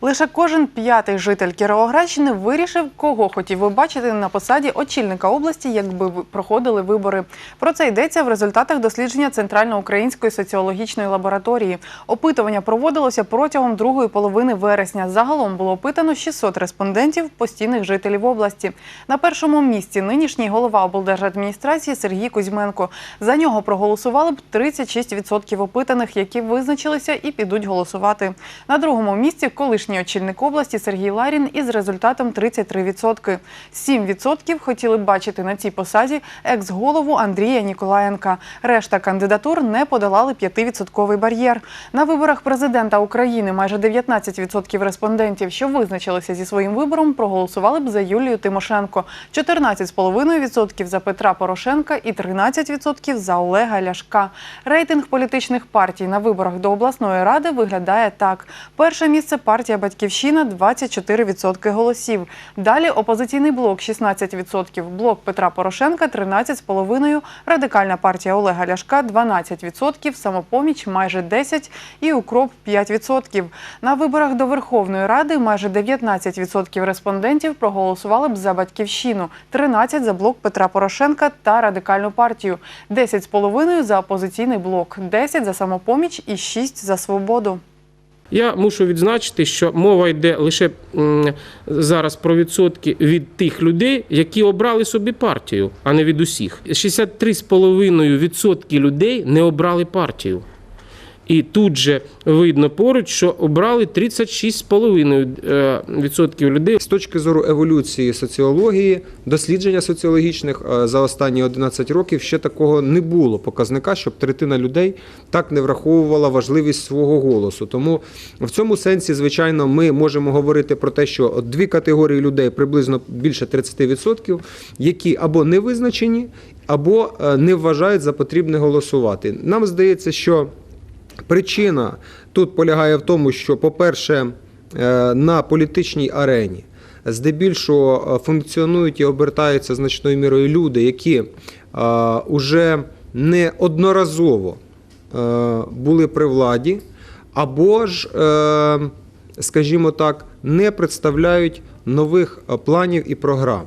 Лише кожен п'ятий житель Кіровоградщини вирішив, кого хотів би бачити на посаді очільника області, якби проходили вибори. Про це йдеться в результатах дослідження Центральноукраїнської соціологічної лабораторії. Опитування проводилося протягом другої половини вересня. Загалом було опитано 600 респондентів, постійних жителів області. На першому місці нинішній голова облдержадміністрації Сергій Кузьменко. За нього проголосували б 36% опитаних, які визначилися і підуть голосувати. На другому місці колишній очільник області Сергій Ларін із результатом 33%. 7% хотіли б бачити на цій посаді екс-голову Андрія Ніколаєнка. Решта кандидатур не подолали 5% бар'єр. На виборах президента України майже 19% респондентів, що визначилися зі своїм вибором, проголосували б за Юлію Тимошенко, 14,5% за Петра Порошенка і 13% за Олега Ляшка. Рейтинг політичних партій на виборах до обласної ради виглядає так: перше місце партія Батьківщина 24% голосів. Далі опозиційний блок 16%, блок Петра Порошенка 13,5%, радикальна партія Олега Ляшка 12%, самопоміч майже 10% і укроп 5%. На виборах до Верховної Ради майже 19% респондентів проголосували б за батьківщину, 13% за блок Петра Порошенка та радикальну партію, 10,5% за опозиційний блок, 10% за самопоміч і 6% за свободу. Я мушу відзначити, що мова йде лише зараз про відсотки від тих людей, які обрали собі партію, а не від усіх. 63,5% людей не обрали партію. І тут же видно поруч, що обрали 36,5% людей. З точки зору еволюції соціології, дослідження соціологічних е, за останні 11 років ще такого не було показника, щоб третина людей так не враховувала важливість свого голосу. Тому в цьому сенсі, звичайно, ми можемо говорити про те, що дві категорії людей, приблизно більше 30%, які або не визначені, або е, не вважають за потрібне голосувати. Нам здається, що Причина тут полягає в тому, що, по-перше, е, на політичній арені здебільшого е, функціонують і обертаються значною мірою люди, які вже неодноразово е, були при владі, або ж, скажімо так, не представляють нових планів і програм.